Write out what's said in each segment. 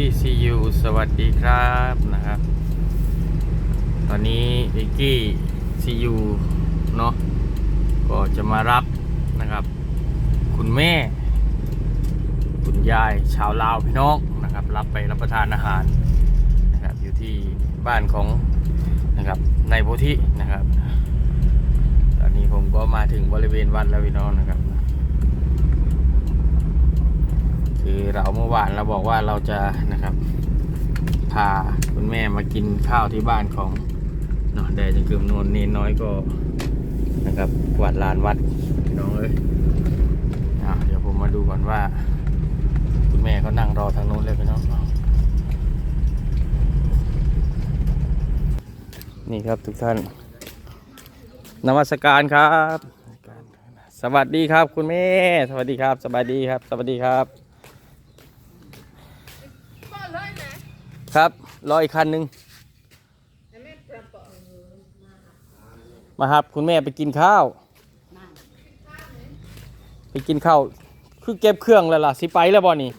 TCU สวัสดีครับนะครับ ตอนนี้เอกกี้ CU เนาะก็จะมารับนะครับ คุณแม่ คุณยายชาวลาวพี่น้องนะครับ รับไปรับประทานอาหารนะครับอยู่ที่บ้านของนะครับในโพธินะครับ ตอนนี้ผมก็มาถึงบริเวณวัดแล้วพี่น้องนะครับ คือเราเมื่อวานเราบอกว่าเราจะนะครับ พาคุณแม่มากินข้าวที่บ้านของเนาะแดจะเกือบนวลนนน้อยก็นะครับกวาดลานวัดพี่น้องเอ้ยเดี๋ยวผมมาดูก่อนว่า คุณแม่เขานั่งรอทางโน้นเลยพี่น้องนี่ครับทุกท่านนมัสการครับ สวัสดีครับคุณแม่ สวัสดีครับสบายดีครับ สวัสดีครับ ครับรออีกคันหนึ่งมาครับคุณแม่ไปกินข้าว ไปกินข้าวคือเก็บเครื่องแล้วล่ะสิไปแล้วบ่นี่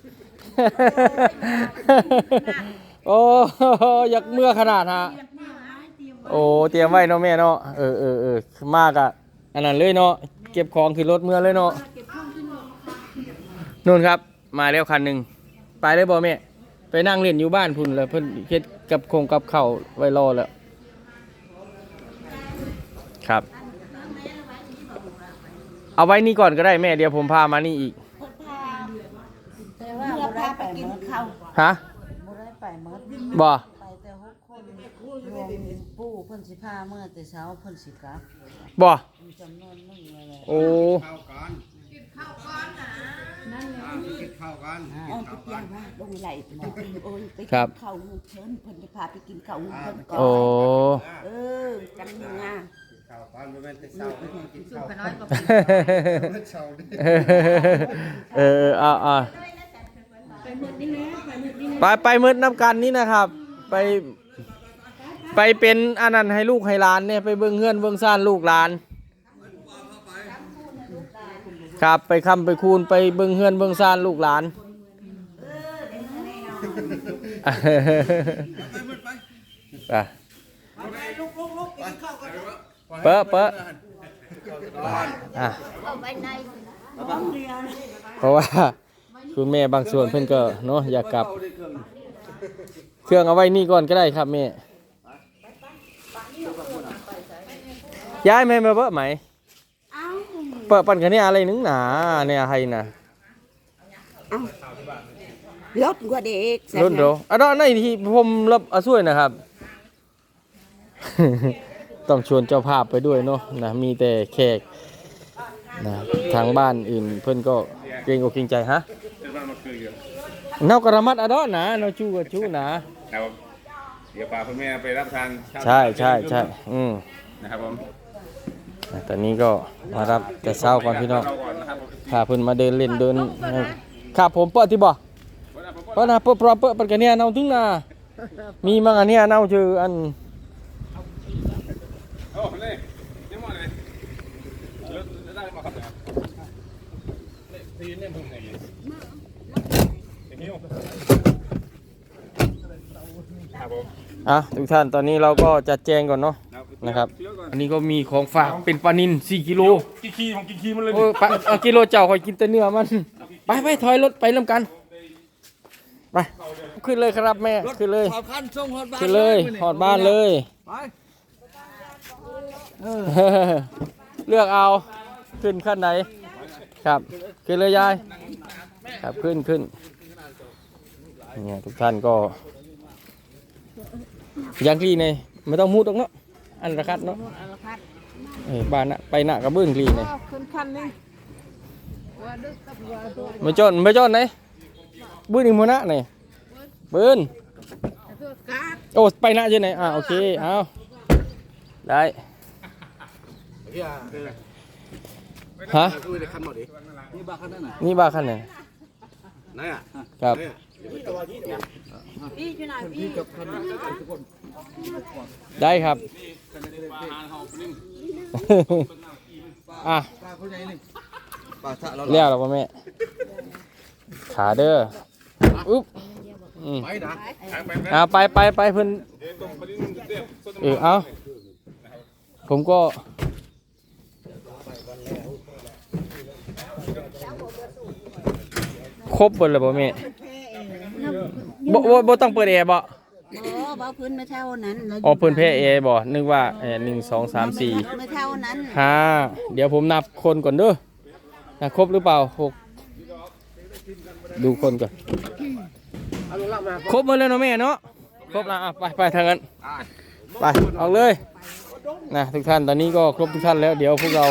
โอ้อยากเมื่อขนาดฮะโอ้เตรียมไว้เนาะแม่เนาะเออเออเออมากอะอันนั้นเลยเนาะเก็บของขึ้นรถเมื่อเลยเนาะนู่นครับ มาแล้วคันหนึ่งไปเลยบ่แม่ ไปนั่งเล่นอยู่บ้านพุ่นแล้วเพิ่นเฮ็ดกับคงกับข้าวไว้รอแล้ว ครับ เอาไว้นี่ก่อนก็ได้แม่เดี๋ยวผมพามานี่อีกแต่ว่าเราพาไปกินข้าวฮะบ่ได้ไปหมดบ่ไปแต่หกคนรวมปู่เพิ่นสิพาเมื่อแต่เช้าเพิ่นสิกลับบ่มีจำนวนหนึงเลยแหละโอ้ ข้าวกันกินข้าวกันนั่ นแหละกินข้าวกันอ้อมไปเตียงว่าลงไหลบอกโอ้ยไปครักิบ นข้าวลูกเพิ่นเพิ่นจะพาไปกินข้าวลูกเพิ่นก่อโอ้นเออจังงาข้าวกันบ่แม่นแต่เช้ากินข้าวกันเช้าดิเออเอาเอาไปไปมืดน้ำกันนี่นะครับ ไป ไปเป็นอันนั้นให้ลูกให้หลานเนี่ยไปเบิ่งเฮือนเบิ่งซ่านลูกหลาน ครับไปคำไปคูณไปเบิ่งเฮือนเบิ่งซ่านลูกหลานไปเปอะเปอะอะเพราะว่าคุณแม่บางส่วนเพิ่นก็เนาะอยากกลับ เครื่องเอาไว้นี่ก่อนก็ได้ครับแม่ย้ายแม่มาเบอะไหมเอ้าเปิดปันกันเนี่ยอะไรนึงหนาเนี่ยให้นะรถกว่าเด็กรุ่นเดียวอันนั้นในที่ผมรับอาช่วยนะครับ ต้องชวนเจ้าภาพไปด้วยเนาะนะมีแต่แขกนะทางบ้านอื่นเพิ่นก็เกรงอกเกรงใจฮะเป็นบ้านมาคืออยู่เนากระมัดอะดอนะเนาจูกับจูนะครับเดี๋ยวพาคุณแม่ไปรับทานข้าวใช่ใช่ใช่อืมนะครับผม ตอนนี้ก็มารับแต่เช้าก่อนพี่น้องเข้าก่อนนะครับผมพาเพิ่นมาเดินเล่นเดินครับผมเปิดที่บ่เปิดนะเปิดปลอมเปิดปันกันเนี่ยเนาถึงนะมีมังอันเนี้ยเนาชื่ออันโอ้เลยได้มาขับเนี่ยตีเนี่ยมึงไงอย่างนี้ครับผมอะทุกท่านตอนนี้เราก็จัดแจงก่อนเนาะ นะครับ อันนี้ก็มีของฝากเป็นปลานิน4กิโลกินขี้ผมกินขี้มันเลยโอ้ยปลาเอากิโลเจ้าคอยกินแต่เนื้อมัน ไปไปถอยรถไปลำกันไปขึ้นเลยครับแม่ขึ้นเลยขอคันส่งฮอดบ้านขึ้นเลยหอดบ้านเลยไปเลือกเอาขึ้นขั้นไหน ครับขึ้นเลยยาย ครับขึ้นขึ้นเนี่ยทุกท่านก็ยังรีเนี่ยไม่ต้องมุดตรงเนาะ อันระคัดเนาะเออบ้านน่ะไปหน้ากระเบื้องรีเนี่ยขึ้นคันนึงไม่จนไม่จนไหนบื้อหนึ่งหัวหน้าเนี่ยปืนโอ้ไปหน้าเจไหนอ่าโอเคเอาได้ฮะดูในคันหมดดินี่บ้าคันนั่นน่ะนี่บ้าขั้นไหนไหนอะครับ พี่กับคันทุกคนได้ครับ อะป้าคนใหญ่นี่ป้าสะเราเรียกเราป่ะแม่ขาเด้ออุ๊บอืมไปนะไปไปเอาไปไปไปเพิ่นตรงไปนิดนึงเดี๋ยวส้นเออเอาผมก็ครบเบิดแล้วบ่แม่บ่บ่บ่ต้องเปิดแอร์บ่ บ่บ่พื้นไม่เท่านั้นราอ๋อเพิ่นแพ้แอร์บ่นึกว่าเออหนึ่งสองสามสี่ไม่เท่านั้นห้าเดี๋ยวผมนับคนก่อนเด้อนะครบหรือเปล่าหกดูคนก่อนครบหมดแล้วเนาะแม่เนาะครบแล้วอะไปไปทางนั้นไปเอาเลยนะทุกท่านตอนนี้ก็ครบทุกท่านแล้ว เดี๋ยวพวกเรา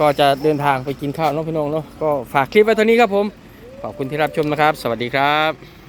ก็จะเดินทางไปกินข้าวเน้องพี่น้องเนาะก็ฝากคลิปไว้เท่านี้ครับผม ขอบคุณที่รับชมนะครับ สวัสดีครับ